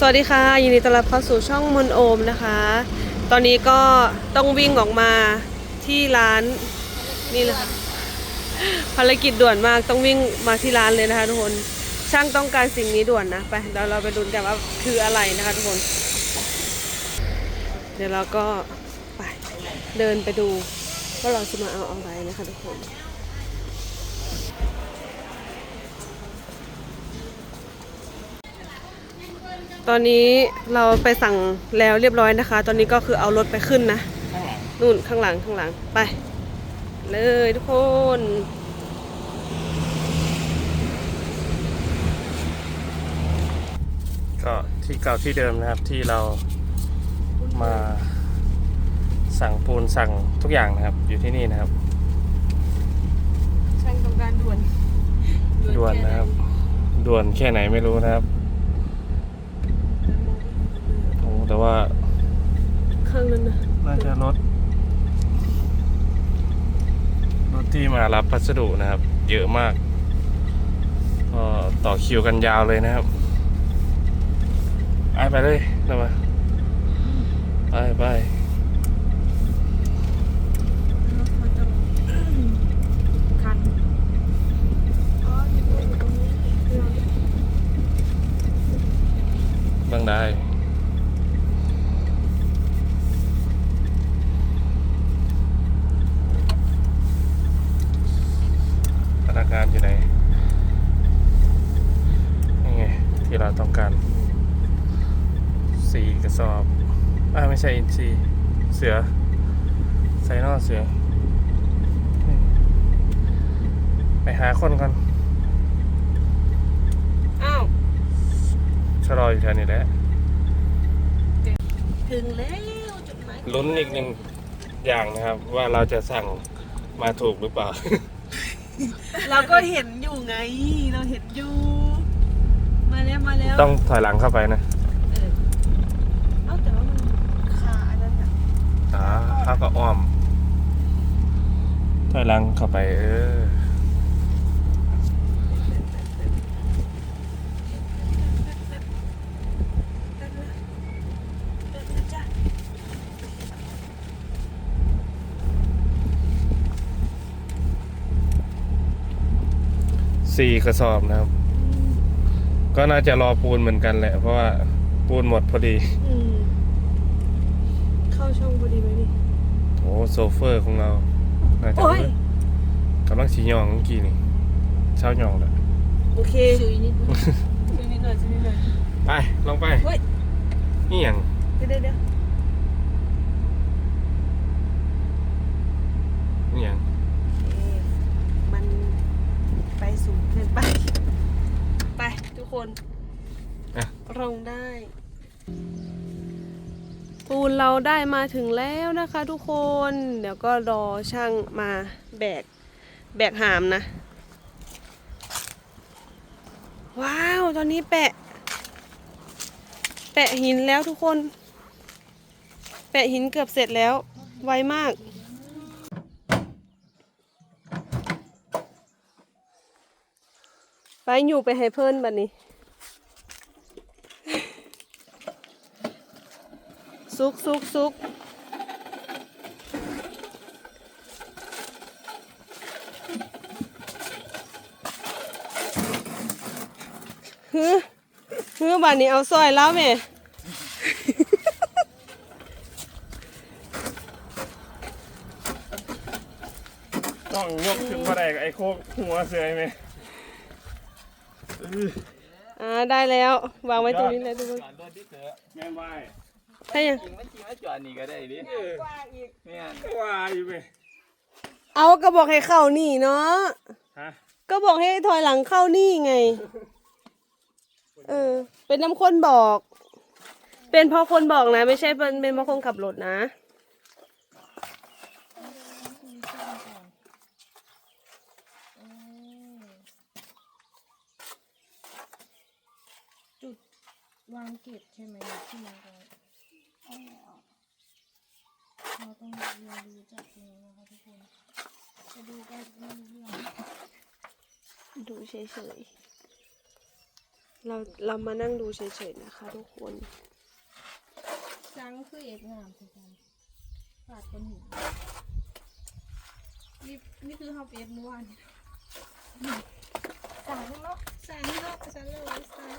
สวัสดีค่ะ ยินดีต้อนรับเข้าสู่ช่องมนโอมนะคะ ตอนนี้ก็ต้องวิ่งออกมาที่ร้านนี่เลยค่ะภารกิจด่วนมากต้องวิ่งมาที่ร้านเลยนะคะทุกคนช่างต้องการสิ่งนี้ด่วนนะไปเดี๋ยวเราไปดูกันว่าคืออะไรนะคะทุกคน เดี๋ยวเราก็ไปเดินไปดูว่าเราจะมาเอาอะไรนะคะทุกคน ตอนนี้เราไปสั่งแล้วเรียบร้อยนะคะ ตอนนี้ก็คือเอารถไปขึ้นนะนู่นข้างหลังข้างหลังไป เลยทุกคนก็ที่เก่าที่เดิมนะครับที่เรามาสั่งปูนสั่งทุกอย่างนะครับ อยู่ที่นี่นะครับช่างต้องการด่วนด่วนนะครับด่วนแค่ไหนไม่รู้นะครับ แต่ว่าข้างนั้นนะน่าจะรถรถที่มารับพัสดุนะครับ เยอะมาก ก็ต่อคิวกันยาวเลยนะครับไปไปเลยนะมาไปไปคันบางได้พนักงานอยู่ไหนนี่ไงที่เราต้องการสี่กระสอบอ่า ไม่ใช่อินซีเสือไซนอลเสือนี่ไปหาคนก่อนอ้าวชะลออยู่แถวนี้แหละถึงแล้วจุดหมายลุ้นอีกหนึ่งอย่างนะครับ ว่าเราจะสั่งมาถูกหรือเปล่า เราก็เห็นอยู่ไง เราเห็นอยู่ มาแล้วมาแล้ว ต้องถอยหลังเข้าไปนะ เออเอ้าแต่ว่ามันคาอันนั้นอะ อ่าเขาก็อ้อมถอยหลังเข้าไปเออสี่กระสอบนะครับ ก็น่าจะรอปูนเหมือนกันแหละ เพราะว่าปูนหมดพอดี อืม เข้าช่องพอดีไหมนี่ โอ้โซเฟอร์ของเราน่าจะโอ้ย กำลังสีหยองเมื่อกี้นี่เช้าหยองแล้วโอเคช่วยนิดหน่อยช่วยนิดหน่อยช่วยนิดหน่อย ไปลงไปเฮ้ย นี่อย่างเดี๋ยวเดี๋ยวเดี๋ยวนี่อย่างเอ๊ะมันไปสูงเกินไป ไปทุกคน อะ ลงได้ปูน เราได้มาถึงแล้วนะคะทุกคน เดี๋ยวก็รอช่างมาแบก แบกหามนะ ว้าว ตอนนี้แปะ แปะหินแล้วทุกคน แปะหินเกือบเสร็จแล้ว ไวมากไปอยู่ไปให้เพิ่นบัดนี้ ซุกซุกซุกฮือฮือบัดนี้เอาซอยแล้วแม่ต้องยกขึ้นมาได้กับไอ้โคกหัวเสือไหมอ่าได้แล้ว วางไว้ตรงนี้เลยทุกคนจอดรถดิเถอะแม่นว่ายถ้ายังจริงมันจริงว่าจอดนี่ก็ได้ดิเนี่ยว่ายอยู่ไหมเอาก็บอกให้เข้านี่เนาะฮะก็บอกให้ถอยหลังเข้านี่ไง เออ เป็นน้ำคนบอก เป็นเพราะคนบอกนะ ไม่ใช่เป็นเป็นเพราะคนขับรถนะจุดวางเก็บใช่ไหมที่มัน เราต้องเรียนรู้จากตรงนี้นะคะทุกคน จะดูก็ไม่รู้เรื่องดูเฉยๆ เราเรามานั่งดูเฉยๆนะคะทุกคนสังคือเอกงามคือกันฝาดคนหินนี่นี่คือเฮาเปียบเมื่อวานสังเนาะสังเนาะฉันเลยสัง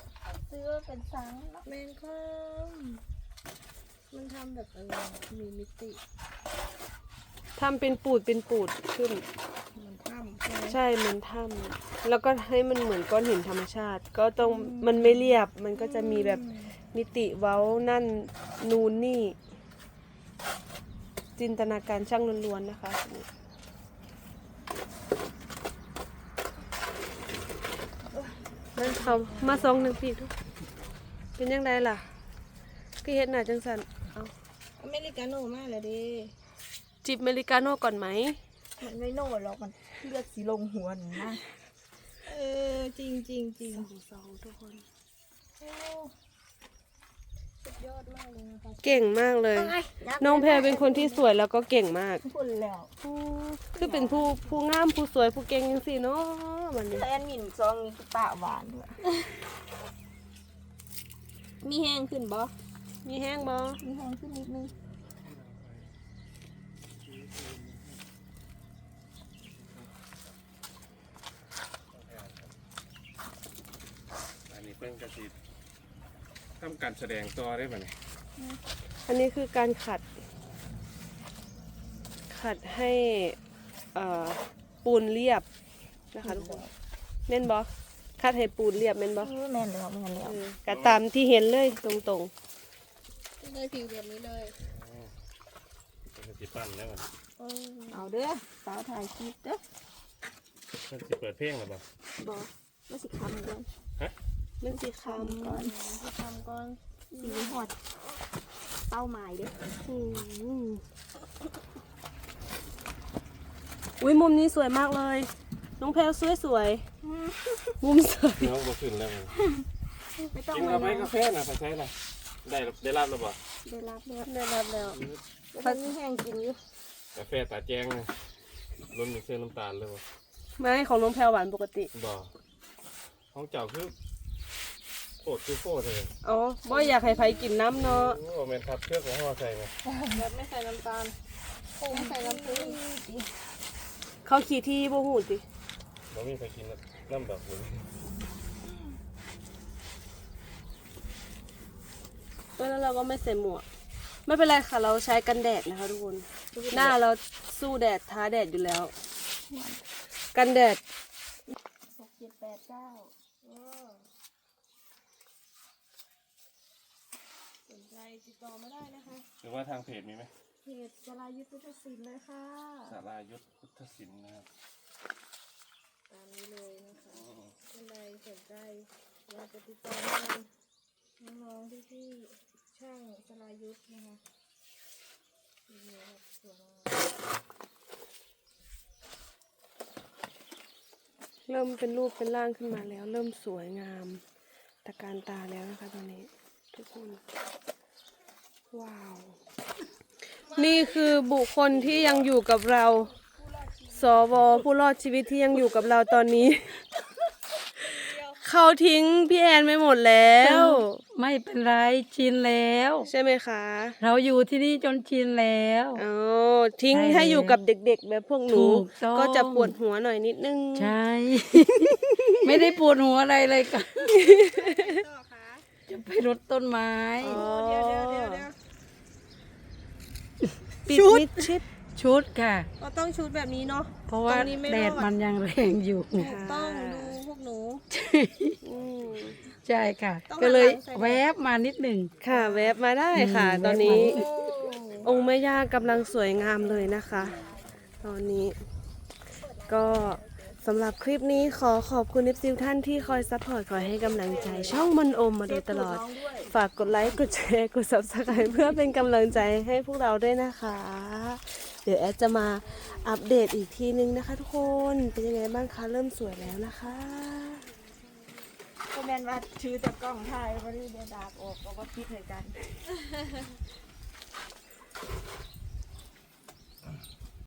ซื้อเป็นสังเนาะแมนคอม มันทำแบบเออมีมิติทำเป็นปูดเป็นปูดขึ้นมันทำใช่ไหมใช่เหมือนถ้ำแล้วก็ให้มันเหมือนก้อนหินธรรมชาติ ก็ต้องมันไม่เรียบ มันก็จะมีแบบมิติเว้านั่นนูนนี่ จินตนาการช่างล้วนๆนะคะ นั่นเขามาซองหนึ่งปีทุกเป็นยังไงล่ะก็เฮ็ดหน้าจังสันเอาอเมริกาโน่มากเลยดิจิบเมริกาโน่ก่อนไหม มันไม่โน่หรอกมันเลือดสีลงหัวหนูนะเออจริงจริงจริงซองทุกคนโอ้สุดยอดมากเลยนะคะเก่งมากเลย น้องแพรเป็นคนที่สวยแล้วก็เก่งมากพูดแล้วคือเป็นผู้ผู้งามผู้สวยผู้เก่งจังซี่เนาะวันนี้แทนหมิ่นซองนี้คือปะหวานด้วยมีแห้งขึ้นบ่ มีแห้งบ่มีแห้งขึ้นนิดนึงอันนี้เพิ่งกระสีทำการแสดงต่อได้ไหมเนี่ยอันนี้คือการขัด ขัดให้เอ่อปูนเรียบนะคะทุกคนแม่นบ่ขัดให้ปูนเรียบแม่นบ่เออแม่นแล้วแม่นแล้วเออก็ตามที่เห็นเลยตรงเลยผิวแบบนี้เลยเป็นกระสีปั้นได้ไหมเอาเด้อสาวถ่ายคลิปเด้อเพิ่งสิเปิดเพลงหรือเปล่าๆบ่ไม่สิคำเด้อมันสิคำก่อนสิคำก่อนสีหอดเป้าหมายเด้ออืมอุ้ยมุมนี้สวยมากเลย น้องแพลวสวยสวยๆมุมสวยน้องมาขึ้นแล้วมันไม่ต้องกินเลกาแฟยกาแฟนะไปใช้ละได้ได้รับหรือเปล่าได้รับแล้วได้รับแล้วพันมีแห้งกินอยู่กาแฟตาแจ้งนะรวมถึงเส้นน้ำตาลเลยบ่ไม่ของน้องแพลวหวานปกติบ่ห้องเจ้าคือโคตรคือโคตรเลยอ๋อบ่อยากให้ไผกินน้ำเนาะโอ้แมนทับเชือกของห่อใส่ไหมแบบไม่ใส่น้ำตาลคงใส่น้ำผึ้งเขาขี่ที่บ่หูติเรามีใครกินน้ำแบบนี้ เออแล้วเราก็ไม่ใส่หมวก ไม่เป็นไรค่ะ เราใช้กันแดดนะคะทุกคน หน้าเราสู้แดดท้าแดดอยู่แล้ว กันแดดหกเจ็ดแปดเก้าสนใจติดต่อมาได้นะคะหรือว่าทางเพจมีไหมเพจจรายุทธพุทธศิลป์เลยค่ะสารายุทธพุทธศิลป์นะครับตามนี้เลยนะคะท่านใดสนใจอยากจะติดต่อมา น้องๆที่ที่ช่างจรายุทธนะคะนี่นะครับสวยมากเริ่มเป็นรูปเป็นร่างขึ้นมาแล้ว เริ่มสวยงามตะการตาแล้วนะคะตอนนี้ ทุกคน ว้าว นี่คือบุคคลที่ยังอยู่กับเรา สวผู้รอดชีวิตที่ยังอยู่กับเราตอนนี้ เขาทิ้งพี่แอนไม่หมดแล้ว ไม่เป็นไรชินแล้ว ใช่ไหมคะ เราอยู่ที่นี่จนชินแล้วอ๋อทิ้งใช่ให้อยู่กับเด็กๆ แบบพวกหนูถูกต้องก็จะปวดหัวหน่อยนิดนึง ใช่ ไม่ได้ปวดหัวอะไรเลยกันต่อคะจะไปรดต้นไม้อ๋อเดี๋ยวเดี๋ยวเดี๋ยวเดี๋ยวปิดมิดชิดชุดค่ะเราต้องชุดแบบนี้เนาะเพราะว่าตรงนี้ไม่รอดแดดมันยังแรงอยู่ถูกต้องดู พวกหนู อืม ใช่ค่ะ ต้องก็เลยหันหลังใส่แดดแวบมานิดหนึ่ง ค่ะแวบมาได้ค่ะ อืม ตอนนี้แวบมาองค์แม่ย่ากำลังสวยงามเลยนะคะ ตอนนี้ ก็สำหรับคลิปนี้ขอขอบคุณเอฟซีท่านที่คอยซัพพอร์ตคอยให้กำลังใจ ช่องมันโอมมาโดยตลอด ฝากกดไลค์ กดแชร์ กด subscribe เพื่อเป็นกำลังใจให้พวกเราด้วยนะคะเเดี๋ยวแอดจะมาอัปเดตอีกทีนึงนะคะ ทุกคนเป็นยังไงบ้างคะเริ่มสวยแล้วนะคะก็แมนว่าถือแต่กล้องถ่ายนี้เวณดาบออกก็ว่าคิดเหมือนกัน